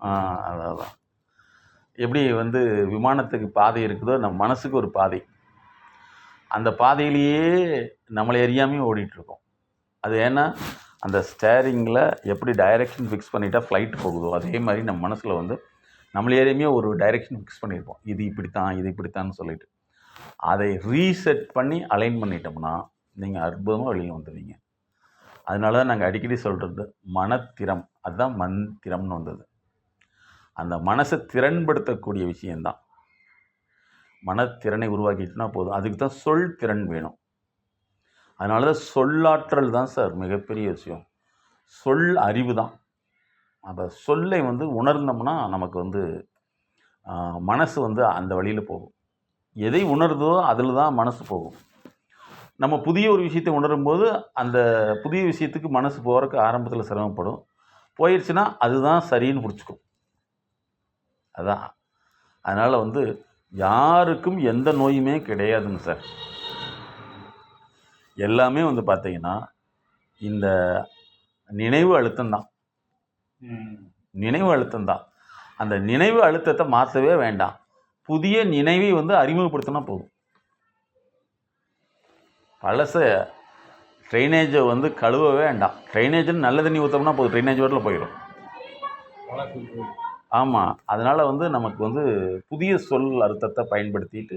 அதான் அதான் எப்படி வந்து விமானத்துக்கு பாதை இருக்குதோ நம்ம மனசுக்கு ஒரு பாதை. அந்த பாதையிலேயே நம்மளை எரியாமையும் ஓடிட்டுருக்கோம். அது ஏன்னா அந்த ஸ்டேரிங்கில் எப்படி டைரெக்ஷன் ஃபிக்ஸ் பண்ணிட்டா ஃப்ளைட் போகுதோ அதே மாதிரி நம்ம மனசில் வந்து நம்மளே அறியாமையே ஒரு டைரெக்ஷன் ஃபிக்ஸ் பண்ணியிருப்போம். இது இப்படித்தான் இது இப்படித்தான்னு சொல்லிட்டு. அதை ரீசெட் பண்ணி அலைன் பண்ணிட்டோம்னா நீங்கள் அற்புதமாக வெளியில் வந்துடுவீங்க அதனால தான் நாங்கள் அடிக்கடி சொல்கிறது மனத்திறம். அதுதான் மந்திரம்னு வந்தது. அந்த மனசை திறன்படுத்தக்கூடிய விஷயந்தான். மனத்திறனை உருவாக்கிட்டுனா போதும். அதுக்கு தான் சொல் திறன் வேணும். அதனால தான் சொல்லாற்றல் தான் சார் மிகப்பெரிய விஷயம். சொல் அறிவு தான். அந்த சொல்லை வந்து உணர்ந்தோம்னா நமக்கு வந்து மனசு வந்து அந்த வழியில் போகும். எதை உணருதோ அதில் தான் மனசு போகும். நம்ம புதிய ஒரு விஷயத்தை உணரும்போது அந்த புதிய விஷயத்துக்கு மனசு போகிறதுக்கு ஆரம்பத்தில் சிரமப்படும். போயிடுச்சுன்னா அதுதான் சரின்னு பிடிச்சிக்கும். அதான். அதனால் வந்து யாருக்கும் எந்த நோயுமே கிடையாதுங்க சார். எல்லாமே வந்து பார்த்தீங்கன்னா இந்த நினைவு அழுத்தம்தான். நினைவு அழுத்தம்தான் அந்த நினைவு அழுத்தத்தை மாற்றவே வேண்டாம். புதிய நினைவை வந்து அறிமுகப்படுத்தினா போதும். பழச ட்ரைனேஜை வந்து கழுவவே வேண்டாம். ட்ரைனேஜ்னு நல்ல தண்ணி ஊற்றோம்னா போதும். ட்ரைனேஜ் வரல போயிடும் ஆமாம் அதனால் வந்து நமக்கு வந்து புதிய சொல் அர்த்தத்தை பயன்படுத்திட்டு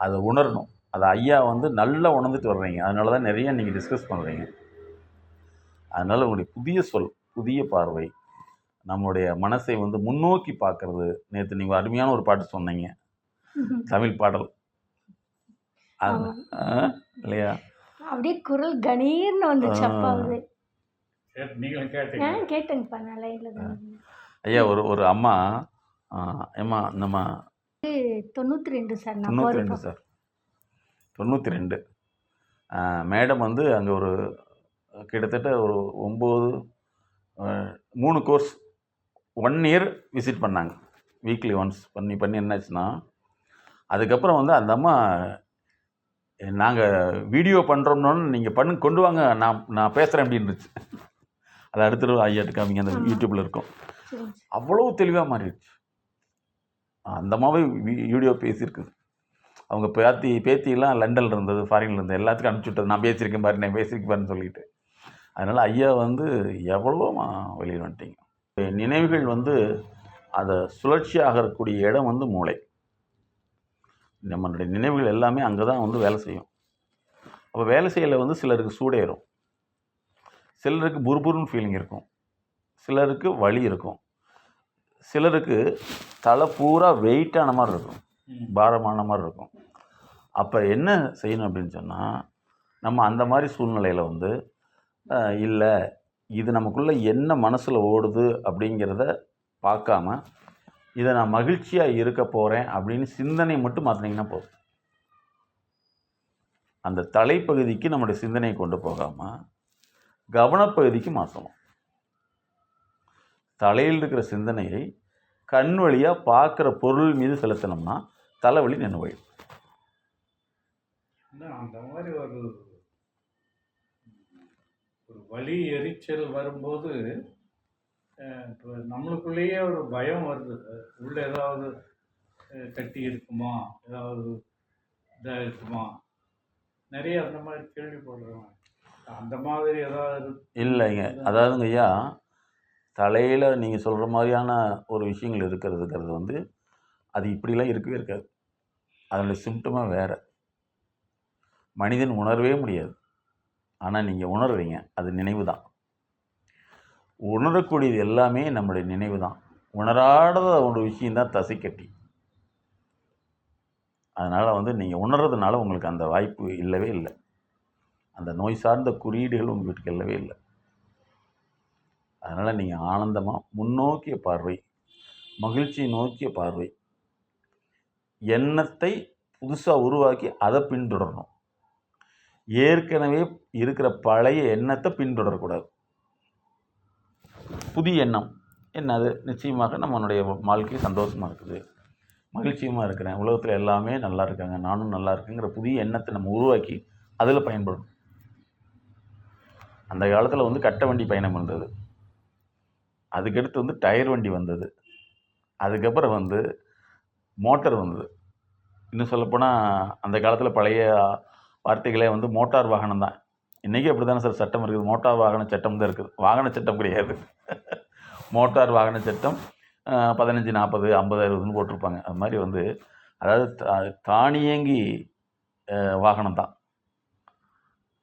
அதை உணரணும். அதை ஐயா வந்து நல்லா உணர்ந்துட்டு வர்றீங்க. அதனால தான் நிறைய நீங்கள் டிஸ்கஸ் பண்ணுறீங்க அதனால் உங்களுடைய புதிய சொல் புதிய பார்வை நம்மளுடைய மனசை வந்து முன்னோக்கி பார்க்கறது. நேற்று நீங்கள் அருமையான ஒரு பாட்டு சொன்னீங்க. தமிழ் பாடல். இல்லையா? அப்படியே குரல் கணீர்னு வந்துச்சு கேட்டேங்கப்பா தான் ஐயா ஒரு ஒரு அம்மா ஏம்மா நம்ம தொண்ணூற்றி ரெண்டு சார் தொண்ணூற்றி ரெண்டு சார். தொண்ணூற்றி ரெண்டு மேடம் வந்து அங்கே ஒரு கிட்டத்தட்ட ஒரு ஒம்பது மூணு கோர்ஸ் ஒன் இயர் விசிட் பண்ணாங்க. வீக்லி ஒன்ஸ் பண்ணி பண்ணி என்னாச்சுன்னா அதுக்கப்புறம் வந்து அந்த அம்மா நாங்கள் வீடியோ பண்ணுறோம்னு நீங்கள் பண்ணு கொண்டு வாங்க நான் நான் பேசுகிறேன் அப்படின்னுச்சு. அதை அடுத்த ஐயாட்டு காமிங்க அந்த. யூடியூப்பில் இருக்கும். அவ்வளவு அவ்வளோ தெளிவாக மாறிடுச்சு. அந்த மாதிரி வீ- வீடியோ பேசியிருக்குது. அவங்க பேத்தி பேத்தியெல்லாம் லண்டனில் இருந்தது ஃபாரினில் இருந்தது. எல்லாத்துக்கும் அனுப்பிச்சி விட்டது. நான் பேசியிருக்கேன் பாரு நான் பேசியிருக்கேன் பாருன்னு சொல்லிட்டு. அதனால் ஐயா வந்து எவ்வளோ வெளியில் வந்துட்டீங்க. நினைவுகள் வந்து அதை சுழற்சி ஆகக்கூடிய இடம் வந்து மூளை. நம்மளுடைய நினைவுகள் எல்லாமே அங்கே தான் வந்து வேலை செய்யும். அப்போ வேலை செய்யல வந்து சிலருக்கு சூடேறும். சிலருக்கு புர்புருன்னு ஃபீலிங் இருக்கும். சிலருக்கு வலி இருக்கும். சிலருக்கு தலை பூரா வெயிட்டான மாதிரி இருக்கும். பாரமான மாதிரி இருக்கும். அப்போ என்ன செய்யணும் அப்படின்னு சொன்னால் நம்ம அந்த மாதிரி சூழ்நிலையில் வந்து இல்லை இது நமக்குள்ளே என்ன மனசில் ஓடுது அப்படிங்கிறத பார்க்காம இதை நான் மகிழ்ச்சியாக இருக்க போகிறேன் அப்படின்னு சிந்தனை மட்டும் மாற்றினீங்கன்னா போதும். அந்த தலைப்பகுதிக்கு நம்முடைய சிந்தனையை கொண்டு போகாமல் கவனப்பகுதிக்கு மாற்றணும் தலையில் இருக்கிற சிந்தனையை கண் வழியாக பார்க்குற பொருள் மீது செலுத்தினோம்னா தலைவலி நின்று போயிடும் அந்த மாதிரி ஒரு ஒரு வலி எரிச்சல் வரும்போது இப்போ நம்மளுக்குள்ளேயே ஒரு பயம் வருது. உள்ள ஏதாவது கட்டி இருக்குமா? ஏதாவது இதாக இருக்குமா? நிறைய அந்த மாதிரி கேள்விப்படுறோம். அந்த மாதிரி ஏதாவது இல்லைங்க. அதாவதுங்க ஐயா தலையில் நீங்கள் சொல்கிற மாதிரியான ஒரு விஷயங்கள் இருக்கிறதுங்கிறது வந்து அது இப்படிலாம் இருக்கவே இருக்காது. அதனுடைய சிம்டமாக வேறு. மனிதன் உணரவே முடியாது. ஆனால் நீங்கள் உணர்றீங்க. அது நினைவு தான். உணரக்கூடியது எல்லாமே நம்முடைய நினைவு தான். உணராத ஒரு விஷயந்தான் தசைக்கட்டி அதனால் வந்து நீங்கள் உணர்றதுனால உங்களுக்கு அந்த வாய்ப்பு இல்லவே இல்லை. அந்த நோய் சார்ந்த குறியீடுகள் உங்கள் வீட்டுக்கு இல்லவே இல்லை. அதனால் நீங்கள் ஆனந்தமாக முன்னோக்கிய பார்வை மகிழ்ச்சியை நோக்கிய பார்வை எண்ணத்தை புதுசாக உருவாக்கி அதை பின்தொடரணும். ஏற்கனவே இருக்கிற பழைய எண்ணத்தை பின்தொடரக்கூடாது. புதிய எண்ணம். என்னது? நிச்சயமாக நம்மளுடைய வாழ்க்கை சந்தோஷமாக இருக்குது. மகிழ்ச்சியமாக இருக்கிறேன். உலகத்தில் எல்லாமே நல்லா இருக்காங்க. நானும் நல்லா இருக்குங்கிற புதிய எண்ணத்தை நம்ம உருவாக்கி அதில் பயன்படும் அந்த காலத்தில் வந்து கட்ட வண்டி பயணம் இருந்தது. அதுக்கடுத்து வந்து டயர் வண்டி வந்தது. அதுக்கப்புறம் வந்து மோட்டார் வந்தது. இன்னும் சொல்லப்போனால் அந்த காலத்தில் பழைய வார்த்தைகளே வந்து மோட்டார் வாகனம் தான். இன்றைக்கி அப்படி தானே சார் சட்டம் இருக்குது? மோட்டார் வாகன சட்டம் தான் இருக்குது. வாகன சட்டம் கிடையாது. மோட்டார் வாகன சட்டம் பதினஞ்சு நாற்பது ஐம்பது அறுபதுன்னு போட்டிருப்பாங்க. அது மாதிரி வந்து அதாவது தானியங்கி வாகனம் தான்.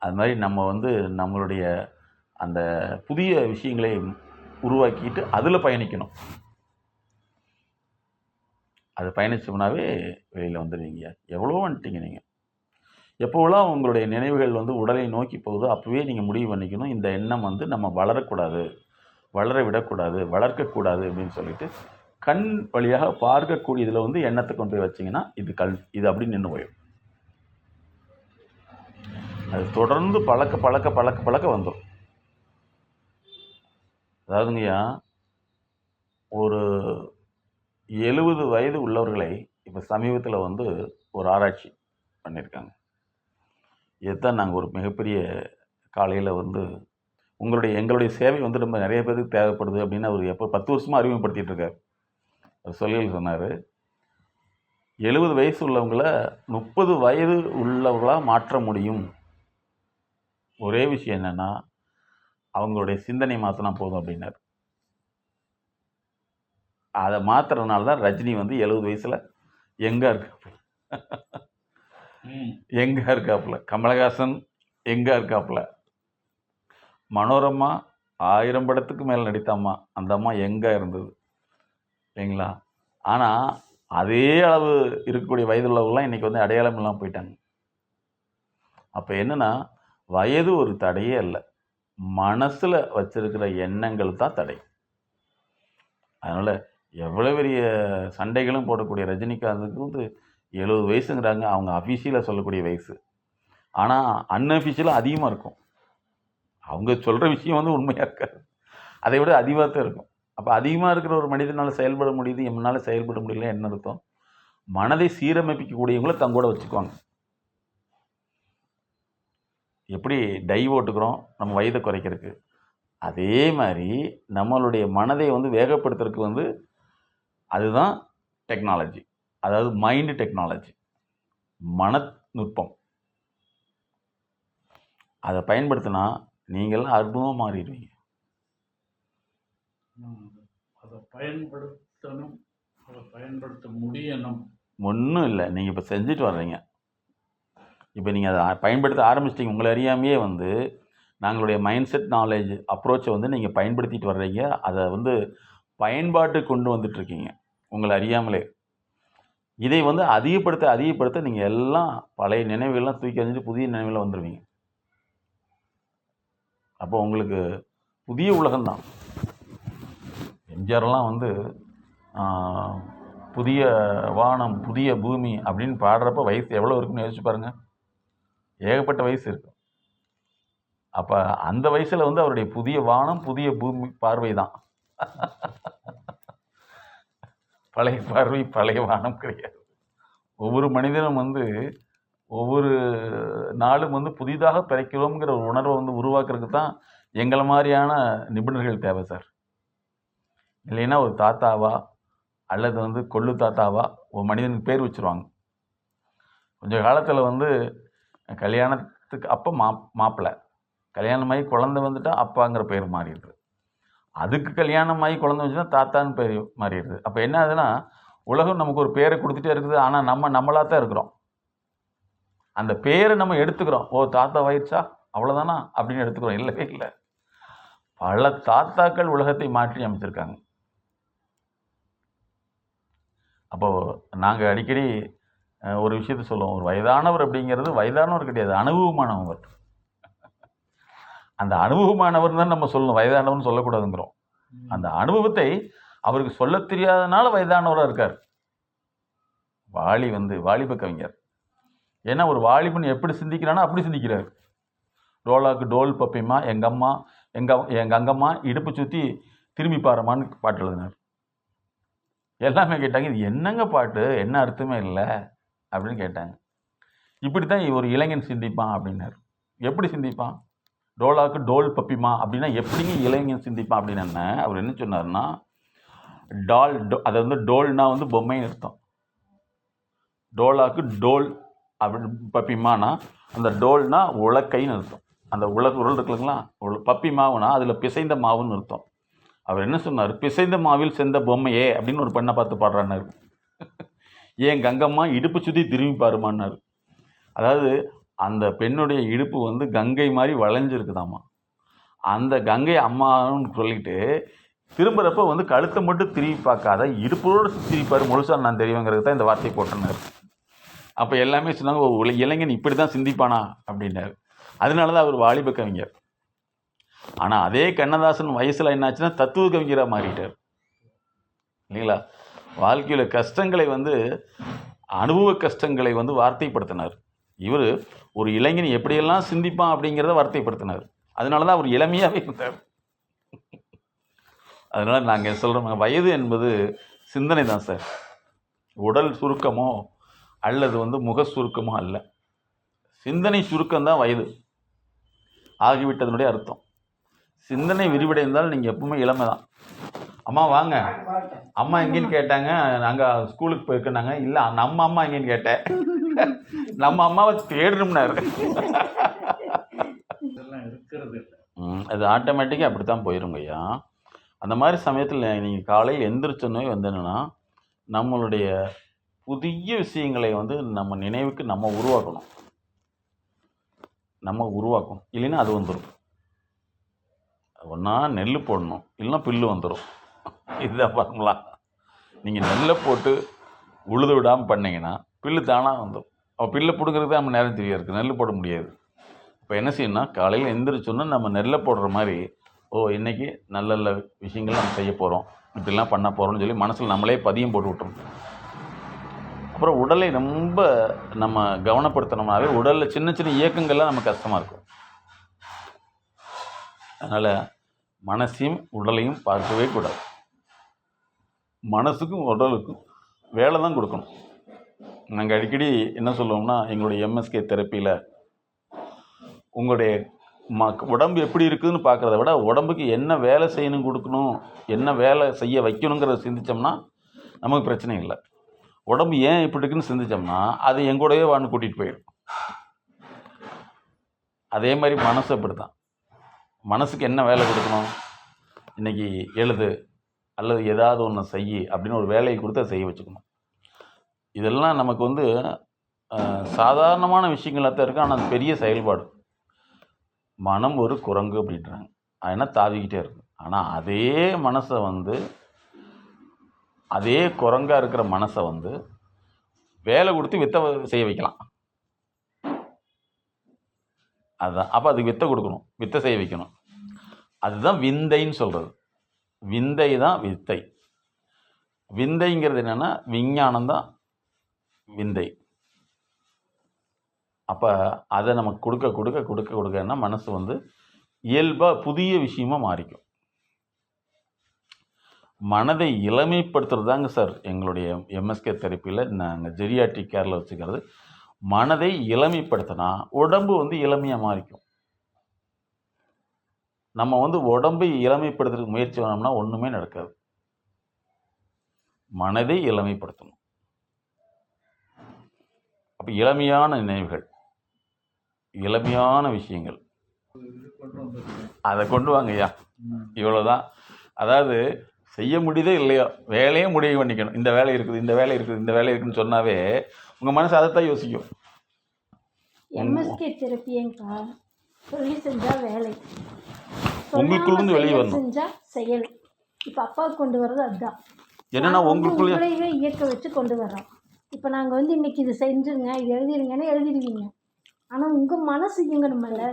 அது மாதிரி நம்ம வந்து நம்மளுடைய அந்த புதிய விஷயங்களை உருவாக்கிட்டு அதில் பயணிக்கணும். அது பயணிச்சோம்னாவே வெளியில் வந்துடுவீங்க. எவ்வளோ வந்துட்டீங்க நீங்கள் எப்போவெல்லாம் உங்களுடைய நினைவுகள் வந்து உடலை நோக்கி போகுதோ அப்போவே நீங்கள் முடிவு பண்ணிக்கணும். இந்த எண்ணம் வந்து நம்ம வளரக்கூடாது. வளர விடக்கூடாது. வளர்க்கக்கூடாது அப்படின்னு சொல்லிட்டு கண் வழியாக பார்க்கக்கூடிய இதில் வந்து எண்ணத்தை கொண்டு போய் வச்சிங்கன்னா இது கல் இது அப்படி நின்று போயிடும். அது தொடர்ந்து பழக்க பழக்க பழக்க பழக்க வந்துடும் அதாவதுங்கய்யா ஒரு எழுபது வயது உள்ளவர்களை இப்போ சமீபத்தில் வந்து ஒரு ஆராய்ச்சி பண்ணியிருக்காங்க இதுதான் நாங்கள் ஒரு மிகப்பெரிய காலையில் வந்து உங்களுடைய எங்களுடைய சேவை வந்து ரொம்ப நிறைய பேருக்கு தேவைப்படுது அப்படின்னு அவர் எப்போ பத்து வருஷமாக அறிமுகப்படுத்திகிட்டு இருக்கார். அவர் சொல்லியில் சொன்னார் எழுபது வயசு உள்ளவங்கள முப்பது வயது உள்ளவர்களாக மாற்ற முடியும். ஒரே விஷயம் என்னென்னா அவங்களுடைய சிந்தனை மாற்றினா போதும் அப்படின்னார். அதை மாற்றுறதுனால தான் ரஜினி வந்து எழுபது வயசில் எங்கே இருக்காப்புல. எங்கே இருக்காப்புல. கமலஹாசன் எங்கே இருக்காப்புல. மனோரமா ஆயிரம் படத்துக்கு மேலே நடித்தாம்மா அந்த அம்மா எங்கே இருந்தது. இல்லைங்களா? ஆனால் அதே அளவு இருக்கக்கூடிய வயதுள்ளவங்களாம் இன்றைக்கி வந்து அடையாளம் இல்லாமல் போயிட்டாங்க. அப்போ என்னென்னா வயது ஒரு தடையே இல்லை மனசில் வச்சிருக்கிற எண்ணங்கள் தான் தடை. அதனால் எவ்வளோ பெரிய சண்டைகளும் போடக்கூடிய ரஜினிகாந்துக்கு வந்து எழுபது வயசுங்கிறாங்க. அவங்க அஃபிஷியலாக சொல்லக்கூடிய வயசு. ஆனால் அன்அஃபிஷியலாக அதிகமாக இருக்கும். அவங்க சொல்கிற விஷயம் வந்து உண்மையாக இருக்காது. அதை விட அதிகமாக தான் இருக்கும். அப்போ அதிகமாக இருக்கிற ஒரு மனிதனால் செயல்பட முடியுது எம்னால் செயல்பட முடியல என்ன அர்த்தம்? மனதை சீரமைப்பிக்கக்கூடியவங்கள தங்கூட வச்சுக்குவாங்க. எப்படி டை ஓட்டுக்கிறோம்? நம்ம வயதை குறைக்கிறதுக்கு. அதே மாதிரி நம்மளுடைய மனதை வந்து வேகப்படுத்துறதுக்கு வந்து அதுதான் டெக்னாலஜி அதாவது மைண்டு டெக்னாலஜி மனநுட்பம். அதை பயன்படுத்தினா நீங்கள்லாம் அற்புதமாக மாறிடுவீங்க. அதை பயன்படுத்தணும். அதை பயன்படுத்த முடியணும். ஒன்றும் இல்லை. நீங்கள் இப்போ செஞ்சுட்டு வர்றீங்க. இப்போ நீங்கள் அதை பயன்படுத்த ஆரம்பிச்சிட்டிங்க. உங்களை அறியாமையே வந்து நாங்களுடைய மைண்ட் செட் நாலேஜ் அப்ரோச்சை வந்து நீங்கள் பயன்படுத்திட்டு வர்றீங்க. அதை வந்து பயன்பாட்டுக்கு கொண்டு வந்துட்டுருக்கீங்க. உங்களை அறியாமலே. இதை வந்து அதிகப்படுத்த அதிகப்படுத்த நீங்கள் எல்லாம் பழைய நினைவுகள்லாம் தூக்கி எறிஞ்சிட்டு புதிய நினைவில் வந்துடுவீங்க அப்போ உங்களுக்கு புதிய உலகம்தான். எம்ஜிஆர்லாம் வந்து புதிய வானம் புதிய பூமி அப்படின்னு பாடுறப்ப வயசு எவ்வளோ இருக்குன்னு யோசிச்சு பாருங்க. ஏகப்பட்ட வயசு இருக்கும் அப்போ அந்த வயசில் வந்து அவருடைய புதிய வானம் புதிய பூமி பார்வை தான். பழைய பார்வை பழைய வானம் கிடையாது. ஒவ்வொரு மனிதனும் வந்து ஒவ்வொரு நாளும் வந்து புதிதாக பிறக்கிறோங்கிற ஒரு உணர்வை வந்து உருவாக்குறதுக்கு தான் எங்களை மாதிரியான நிபுணர்கள் தேவை சார். இல்லைன்னா ஒரு தாத்தாவா அல்லது வந்து கொள்ளு தாத்தாவா ஒரு மனிதனுக்கு பேர் வச்சுருவாங்க. கொஞ்ச காலத்தில் வந்து கல்யாணத்துக்கு அப்போ மா மாப்பிள்ளை கல்யாணமாகி குழந்தை வந்துட்டா அப்பாங்கிற பேர் மாறிடுது. அதுக்கு கல்யாணமாகி குழந்தை வந்துச்சுன்னா தாத்தான்னு பேர் மாறிடுது. அப்போ என்ன ஆகுதுன்னா உலகம் நமக்கு ஒரு பேரை கொடுத்துட்டே இருக்குது ஆனால் நம்ம நம்மளாக தான் இருக்கிறோம். அந்த பேரை நம்ம எடுத்துக்கிறோம். ஓ தாத்தா வயிற்சா அவ்வளோதானா அப்படின்னு எடுத்துக்கிறோம். இல்லவே இல்லை. பல தாத்தாக்கள் உலகத்தை மாற்றி அமைச்சிருக்காங்க. அப்போது நாங்கள் அடிக்கடி ஒரு விஷயத்த சொல்லுவோம். ஒரு வயதானவர் அப்படிங்கிறது வயதானவர் கிடையாது அனுபவமானவர். அந்த அனுபவமானவர் தான் நம்ம சொல்லணும். வயதானவர்னு சொல்லக்கூடாதுங்கிறோம். அந்த அனுபவத்தை அவருக்கு சொல்லத் தெரியாதனால வயதானவராக இருக்கார். வாலி வந்து வாலிப கவிஞர். ஏன்னா ஒரு வாலிபன் எப்படி சிந்திக்கிறானோ அப்படி சிந்திக்கிறார். டோலாக்கு டோல் பப்பிம்மா எங்கள் அம்மா எங்கள் எங்கள் அங்கம்மா இடுப்பு சுற்றி திரும்பி பாருமான்னு பாட்டு எழுதினார். எல்லாமே கேட்டாங்க இது என்னங்க பாட்டு? என்ன அர்த்தமே இல்லை. அப்படின்னு கேட்டாங்க. இப்படி தான் ஒரு இளைஞன் சிந்திப்பான் அப்படின்னாரு. எப்படி சிந்திப்பான்? டோலாக்கு டோல் பப்பிமா அப்படின்னா எப்படிங்க இளைஞன் சிந்திப்பான் அப்படின்னு என்ன? அவர் என்ன சொன்னார்னா டால் டோ அதை வந்து டோல்னா வந்து பொம்மைன்னு அர்த்தம். டோலாக்கு டோல் அப்படி பப்பிமானா அந்த டோல்னா உலக்கைன்னு அர்த்தம். அந்த உலக உருள் இருக்குங்களா பப்பி மாவுனா அதில் பிசைந்த மாவுன்னு அர்த்தம். அவர் என்ன சொன்னார்? பிசைந்த மாவில் செந்த பொம்மையே அப்படின்னு ஒரு பெண்ணை பார்த்து பாடுறான்னு ஏன் கங்கம்மா இடுப்பு சுற்றி திரும்பி பாருமான்னாரு. அதாவது அந்த பெண்ணுடைய இடுப்பு வந்து கங்கை மாதிரி வளைஞ்சிருக்குதாம்மா. அந்த கங்கை அம்மான்னு சொல்லிட்டு திரும்புகிறப்ப வந்து கழுத்தை மட்டும் திரும்பி பார்க்காத இடுப்போடு திரும்பிப்பார் முழுசாக நான் தெரியுங்கிறது தான் இந்த வார்த்தையை போட்டிருந்தார். அப்போ எல்லாமே சொன்னாங்க ஒரு இளைஞன் இப்படி தான் சிந்திப்பானா? அப்படின்னாரு. அதனால தான் அவர் வாலிப கவிஞர். ஆனால் அதே கண்ணதாசன் வயசில் என்னாச்சுன்னா தத்துவ கவிஞராக மாறிட்டார். இல்லைங்களா? வாழ்க்கையில் கஷ்டங்களை வந்து அனுபவ கஷ்டங்களை வந்து வார்த்தைப்படுத்தினார். இவர் ஒரு இளைஞன் எப்படியெல்லாம் சிந்திப்பான் அப்படிங்கிறத வார்த்தைப்படுத்தினார். அதனால தான் அவர் இளமையாகவே இருந்தார். அதனால் நாங்கள் சொல்கிறோம் வயது என்பது சிந்தனை தான் சார். உடல் சுருக்கமோ அல்லது வந்து முக சுருக்கமோ அல்ல. சிந்தனை சுருக்கம்தான் வயது. ஆகிவிட்டதனுடைய அர்த்தம். சிந்தனை விரிவடைந்தால் நீங்கள் எப்பவுமே இளமை தான் அம்மா வாங்க. அம்மா எங்கேன்னு கேட்டாங்க. நாங்கள் ஸ்கூலுக்கு போயிருக்கோனாங்க இல்லை நம்ம அம்மா எங்கேன்னு கேட்டேன். நம்ம அம்மாவை தேடணும்னாரு. அது ஆட்டோமேட்டிக்காக அப்படி தான் போயிருங்க ஐயா. அந்த மாதிரி சமயத்தில் நீங்கள் காலையில் எந்திரிச்சோன்னே வந்து என்னென்னா நம்மளுடைய புதிய விஷயங்களை வந்து நம்ம நினைவுக்கு நம்ம உருவாக்கணும். நம்ம உருவாக்கணும். இல்லைன்னா அது வந்துடும் ஒன்றா நெல் போடணும். இல்லைன்னா புல்லு வந்துடும் இதுதான் ஃபார்முலா நீங்கள் நெல்லை போட்டு உழுது விடாமல் பண்ணீங்கன்னா புல்லு தானாக வந்துடும் அப்போ பில்லை பிடுங்கிறது நம்ம நேரம் தெரியாது. இருக்குது நெல் போட முடியாது. இப்போ என்ன செய்யணும்னா காலையில் எந்திரிச்சோன்னா நம்ம நெல்லை போடுற மாதிரி ஓ இன்னைக்கு நல்ல நல்ல விஷயங்கள் நம்ம செய்ய போகிறோம் இப்படிலாம் பண்ண போகிறோம்னு சொல்லி மனசில் நம்மளே பதியம் போட்டு விட்டுரும் அப்புறம் உடலை ரொம்ப நம்ம கவனப்படுத்தணும்னாவே உடலில் சின்ன சின்ன இயக்கங்கள்லாம் நமக்கு கஷ்டமாக இருக்கும். அதனால் மனசையும் உடலையும் பார்க்கவே கூடாது. மனசுக்கும் உடலுக்கும் வேலை தான் கொடுக்கணும். நாங்கள் அடிக்கடி என்ன சொல்லுவோம்னா எங்களுடைய எம்எஸ்கே தெரப்பியில் உங்களுடைய ம உடம்பு எப்படி இருக்குதுன்னு பார்க்குறத விட உடம்புக்கு என்ன வேலை செய்யணும் கொடுக்கணும் என்ன வேலை செய்ய வைக்கணுங்கிறத சிந்தித்தோம்னா நமக்கு பிரச்சனை இல்லை. உடம்பு ஏன் இப்படி இருக்குன்னு சிந்திச்சோம்னா அது எங்கூடவே வான்னு கூட்டிகிட்டு போயிடும். அதே மாதிரி மனசு அப்படி தான் மனசுக்கு என்ன வேலை கொடுக்கணும்? இன்றைக்கி எழுது அல்லது ஏதாவது ஒன்று செய் அப்படின்னு ஒரு வேலையை கொடுத்து அதை செய்ய வச்சுக்கணும். இதெல்லாம் நமக்கு வந்து சாதாரணமான விஷயங்களாக தான் இருக்குது ஆனால் அது பெரிய செயல்பாடு. மனம் ஒரு குரங்கு அப்படின்றாங்க. அதனால் தாவிக்கிட்டே இருக்கு. ஆனால் அதே மனசை வந்து அதே குரங்காக இருக்கிற மனசை வந்து வேலை கொடுத்து வித்தை செய்ய வைக்கலாம். அதுதான் அப்போ அதுக்கு வித்தை கொடுக்கணும். வித்தை செய்ய வைக்கணும். அதுதான் விந்தைன்னு சொல்கிறது விந்தை தான் வித்தை. விந்தைங்கிறது என்னென்னா விஞ்ஞானம் தான் விந்தை. அப்போ அதை நமக்கு கொடுக்க கொடுக்க கொடுக்க கொடுக்கன்னா மனசு வந்து இயல்பாக புதிய விஷயமாக மாறிக்கும். மனதை இளமைப்படுத்துறது தாங்க சார் எங்களுடைய எம்எஸ்கே தெரப்பியில் நாங்கள் ஜெரியாட்டி கேரில் வச்சுக்கிறது. மனதை இளமைப்படுத்தினா உடம்பு வந்து இளமையாக மாறிக்கும். நம்ம வந்து உடம்பை இளமைப்படுத்துறதுக்கு முயற்சி பண்ணோம்னா ஒன்றுமே நடக்காது. மனதை இளமைப்படுத்தணும். அப்போ இளமையான நினைவுகள் இளமையான விஷயங்கள் அதை கொண்டு வாங்கய்யா இவ்வளோதான் அதாவது செய்ய முடியுதே இல்லையோ வேலையே முடிவு பண்ணிக்கணும். இந்த வேலை இருக்குது இந்த வேலை இருக்குது இந்த வேலை இருக்குன்னு சொன்னாவே உங்கள் மனசு அதைத்தான் யோசிக்கும். எம்எஸ்கே தெரப்பியங்கா சொல்லி செஞ்சால் வேலை. உங்களுக்குள்ளிருந்து வெளியே வரணும். செஞ்சா செயல் இப்போ அப்பாவுக்கு கொண்டு வர்றது அதுதான் என்னன்னா நாங்க வந்து உங்களுக்குள்ளேயே உங்களையே இயக்க வச்சு கொண்டு வர்றோம். இப்போ நாங்கள் வந்து இன்னைக்கு இது செஞ்சுருங்க இது எழுதிருங்கன்னு எழுதிடுவீங்க. ஆனால் உங்கள் மனசு இயங்கணுமல்ல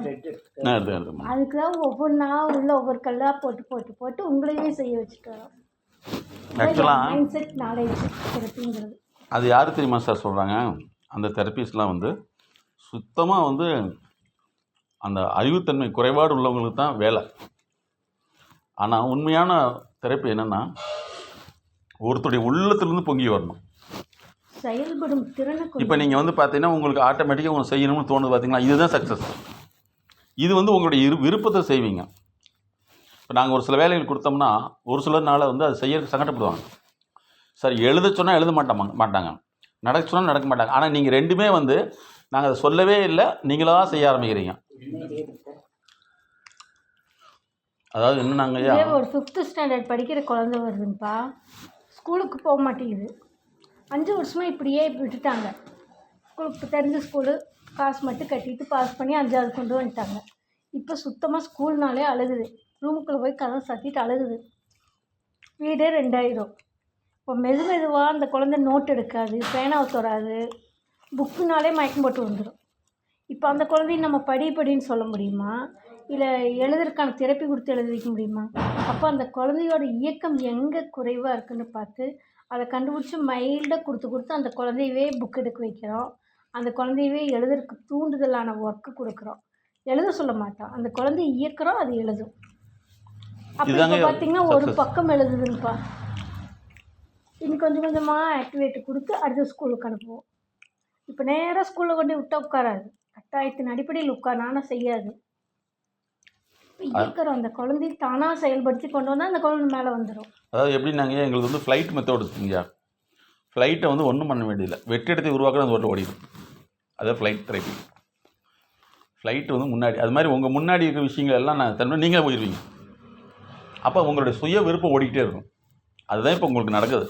அதுக்கு தான் ஒவ்வொன்றா உள்ள ஒவ்வொரு கல்லாக போட்டு போட்டு போட்டு உங்களையே செய்ய வச்சுட்டு வரோம் மைண்ட் செட் நாலேஜ் தெரப்பிங்கிறது அது யார் தெரியுமா சார் சொல்கிறாங்க அந்த தெரப்பிஸ்ட்லாம் வந்து சுத்தமாக வந்து அந்த அறிவுத்தன்மை குறைபாடு உள்ளவங்களுக்கு தான் வேலை. ஆனால் உண்மையான தெரப்பி என்னென்னா ஒருத்தருடைய உள்ளத்திலிருந்து பொங்கி வரணும். செயல்படும் திறனை இப்போ நீங்கள் வந்து பார்த்தீங்கன்னா உங்களுக்கு ஆட்டோமேட்டிக்காக ஒன்று செய்யணும்னு தோணுது பார்த்தீங்களா இதுதான் சக்ஸஸ் இது வந்து உங்களுடைய இரு விருப்பத்தை செய்வீங்க. இப்போ நாங்கள் ஒரு சில வேலைகள் கொடுத்தோம்னா ஒரு சிலர்னால வந்து அது செய்யறதுக்கு சங்கடப்படுவாங்க. சார் எழுத சொன்னால் எழுத மாட்டாங்க மாட்டாங்க. நடக்க சொன்னால் நடக்க மாட்டாங்க. ஆனால் நீங்கள் ரெண்டுமே வந்து நாங்கள் அதை சொல்லவே இல்லை நீங்களா செய்ய ஆரம்பிக்கிறீங்க. அதாவது என்னன்னாங்க நாங்கள் இதே ஒரு ஃபிஃப்த்து ஸ்டாண்டர்ட் படிக்கிற குழந்தை வருதுங்கப்பா. ஸ்கூலுக்கு போக மாட்டேங்குது. அஞ்சு வருஷமாக இப்படியே விட்டுட்டாங்க. ஸ்கூலுக்கு தெரிஞ்ச ஸ்கூலு காசு மட்டும் கட்டிட்டு பாஸ் பண்ணி அஞ்சாவது கொண்டு வந்துட்டாங்க. இப்போ சுத்தமாக ஸ்கூல்னாலே அழுகுது. ரூமுக்குள்ளே போய் கதவை சாத்திட்டு அழுகுது. வீடே ரெண்டாயிரம். இப்போ மெது மெதுவாக அந்த குழந்தை நோட் எடுக்காது பேனாவை தொடாது புக்குனாலே மயக்கம் போட்டு வந்துடும் இப்போ அந்த குழந்தைய நம்ம படி படின்னு சொல்ல முடியுமா? இல்லை எழுதுறதுக்கான திறப்பி கொடுத்து எழுத வைக்க முடியுமா? அப்போ அந்த குழந்தையோட இயக்கம் எங்கே குறைவாக இருக்குன்னு பார்த்து அதை கண்டுபிடிச்சி மைல்டாக கொடுத்து கொடுத்து அந்த குழந்தையவே புக் எடுக்க வைக்கிறோம். அந்த குழந்தையவே எழுதுறதுக்கு தூண்டுதலான ஒர்க்கு கொடுக்குறோம். எழுத சொல்ல மாட்டோம் அந்த குழந்தைய இயக்குறோம் அது எழுதும். அப்போ இப்போ பார்த்தீங்கன்னா ஒரு. பக்கம் எழுதுதுங்கப்பா. இன்னும் கொஞ்சம் கொஞ்சமாக ஆக்டிவேட் கொடுத்து அடுத்த ஸ்கூலுக்கு அனுப்புவோம். இப்போ நேராக ஸ்கூலில் கொண்டு விட்டா உட்காராது. கட்டாயத்தின் அடிப்படையில் உட்காரானா செய்யாது. இப்போ இருக்கிறோம் அந்த குழந்தைய தானாக செயல்படுத்தி கொண்டு வந்தால் அந்த குழந்தை மேலே வந்துடும் அதாவது எப்படின்னாங்க எங்களுக்கு வந்து ஃப்ளைட் மெத்தட் இருக்குங்க. ஃப்ளைட்டை வந்து ஒன்றும் பண்ண வேண்டியதில்லை. வெற்றிடத்தை உருவாக்குறது அந்த ஓட்ட ஓடிடும். அதான் ஃப்ளைட் தெரப்பி ஃப்ளைட் வந்து முன்னாடி அது மாதிரி உங்கள் முன்னாடி இருக்கிற விஷயங்கள் எல்லாம் நான் தன்மை நீங்களே போயிடுவீங்க. அப்போ உங்களுடைய சுய விருப்பம் ஓடிக்கிட்டே இருக்கும். அதுதான் இப்போ உங்களுக்கு நடக்குது.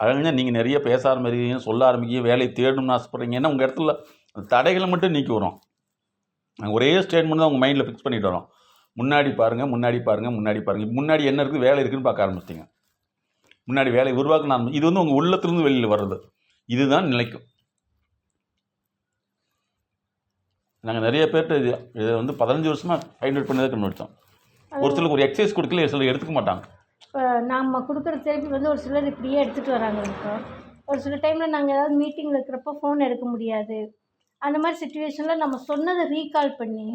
அதனால நீங்கள் நிறைய பேச ஆரம்பிக்கிறீங்க சொல்ல ஆரம்பிக்கிறீங்க வேலையை தேடணும்னு ஆசைப்பட்றீங்க. ஏன்னா உங்கள் இடத்துல தடைகளை மட்டும் நீக்கி வரும் நாங்கள் ஒரே ஸ்டேட்மெண்ட் தான் உங்கள் மைண்டில் ஃபிக்ஸ் பண்ணிட்டு வரோம். முன்னாடி பாருங்கள் முன்னாடி பாருங்கள் முன்னாடி பாருங்கள் முன்னாடி என்ன இருக்குது வேலை இருக்குதுன்னு பார்க்க ஆரம்பிச்சிங்க முன்னாடி வேலை உருவாக்கணும் ஆரம்பி இது வந்து உங்கள் உள்ளத்துலேருந்து வெளியில் வர்றது. இதுதான் நிலைக்கும். நாங்கள் நிறைய பேர்கிட்ட இது இதை வந்து பதினஞ்சு வருஷமாக ஃபைண்ட் அவுட் பண்ணி தான். கண்டுபிடிச்சோம் ஒரு சிலருக்கு ஒரு எக்ஸசைஸ் கொடுக்கல சிலர் எடுத்துக்க மாட்டாங்க. இப்போ நாம் கொடுக்குற தெரப்பி வந்து ஒரு சிலர் இப்படியே எடுத்துகிட்டு வராங்க இப்போ. ஒரு சில டைமில் நாங்கள் ஏதாவது மீட்டிங்கில் இருக்கிறப்போ ஃபோன் எடுக்க முடியாது. அந்த மாதிரி சுச்சுவேஷனில் நம்ம சொன்னதை ரீகால் பண்ணி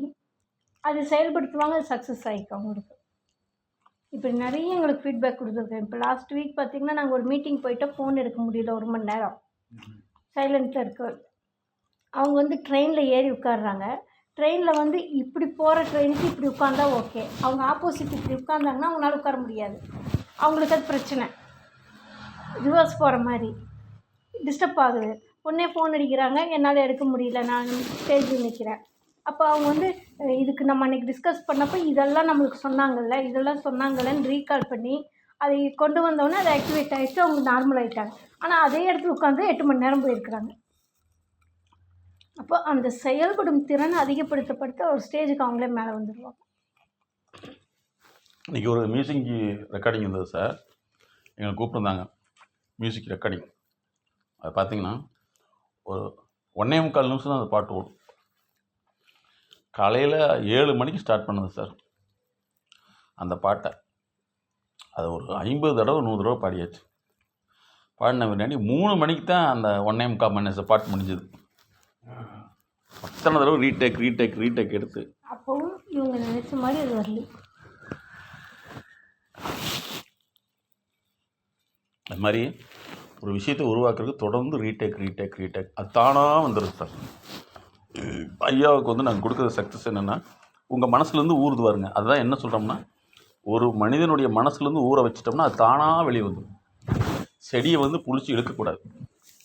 அது செயல்படுத்துவாங்க அது சக்ஸஸ் ஆகிக்கும் அவங்களுக்கு. இப்போ நிறைய எங்களுக்கு ஃபீட்பேக் கொடுத்துருக்கேன் இப்போ லாஸ்ட் வீக் பார்த்திங்கன்னா நாங்கள் ஒரு மீட்டிங் போயிட்டு ஃபோன் எடுக்க முடியல ஒரு மணி நேரம். சைலண்ட்டில் இருக்கு. அவங்க வந்து ட்ரெயினில் ஏறி உட்காடுறாங்க ட்ரெயினில் வந்து இப்படி போகிற ட்ரெயினுக்கு இப்படி உட்காந்தா ஓகே அவங்க ஆப்போசிட் இப்படி உட்காந்தாங்கன்னா அவங்களால உட்கார முடியாது. அவங்களுக்கு அது பிரச்சனை. ரிவர்ஸ் போகிற மாதிரி. டிஸ்டர்ப் ஆகுது. உடனே ஃபோன் அடிக்கிறாங்க. என்னால் எடுக்க முடியல. நான் ஸ்டேஜில் நிற்கிறேன் அப்போ அவங்க வந்து இதுக்கு நம்ம அன்றைக்கி டிஸ்கஸ் பண்ணப்போ இதெல்லாம் நம்மளுக்கு சொன்னாங்கல்ல இதெல்லாம் சொன்னாங்கல்லன்னு ரீகால் பண்ணி அதை கொண்டு வந்தோடனே அது ஆக்டிவேட் ஆகிட்டு அவங்க நார்மல் ஆகிட்டாங்க ஆனால் அதே இடத்துல உட்காந்து எட்டு மணி நேரம் போயிருக்கிறாங்க. அப்போ அந்த செயல்படும் திறனை அதிகப்படுத்தப்படுத்த ஒரு ஸ்டேஜுக்கு அவங்களே மேலே வந்துடுவாங்க இன்றைக்கி ஒரு மியூசிக் ரெக்கார்டிங் இருந்தது சார். எங்களை கூப்பிட்டுருந்தாங்க. Music recording. அது பார்த்தீங்கன்னா ஒரு ஒன்றே முக்கால் நிமிஷம் தான் அந்த பாட்டு ஓடும். காலையில் ஏழு மணிக்கு ஸ்டார்ட் பண்ணது சார். அந்த பாட்டை. அது ஒரு ஐம்பது தடவை நூறு தடவை பாடியாச்சு. பாடின பின்னாடி மூணு மணிக்கு தான் அந்த ஒன்னே முக்கால் மணி பாட்டு முடிஞ்சது. அத்தனை தடவை ரீடேக் ரீடேக் ரீடேக் எடுத்து. அப்போவும் இவங்க நினச்ச மாதிரி அது வரல. அது மாதிரி ஒரு விஷயத்தை உருவாக்குறதுக்கு தொடர்ந்து ரீடேக் ரீடேக் ரீடேக் அது தானாக வந்துடுது சார். ஐயாவுக்கு வந்து நாங்கள் கொடுக்குற சக்ஸஸ் என்னென்னா உங்கள் மனசுலேருந்து ஊறுது வருங்க அதுதான் என்ன சொல்கிறோம்னா ஒரு மனிதனுடைய மனசுலேருந்து ஊற வச்சிட்டோம்னா அது தானாக வெளியே வந்துடும் செடியை வந்து புளிச்சு இழுக்கக்கூடாது.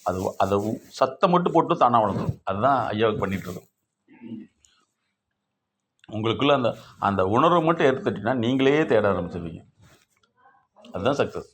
அது அதை சத்தம் மட்டும் போட்டு தானாக வளர்ந்துடும் அதுதான் ஐயாவுக்கு பண்ணிகிட்ருக்கோம் உங்களுக்குள்ளே அந்த அந்த உணர்வை மட்டும் ஏற்படுத்திட்டீங்கன்னா நீங்களே தேட ஆரம்பிச்சிருவீங்க. அதுதான் சக்ஸஸ்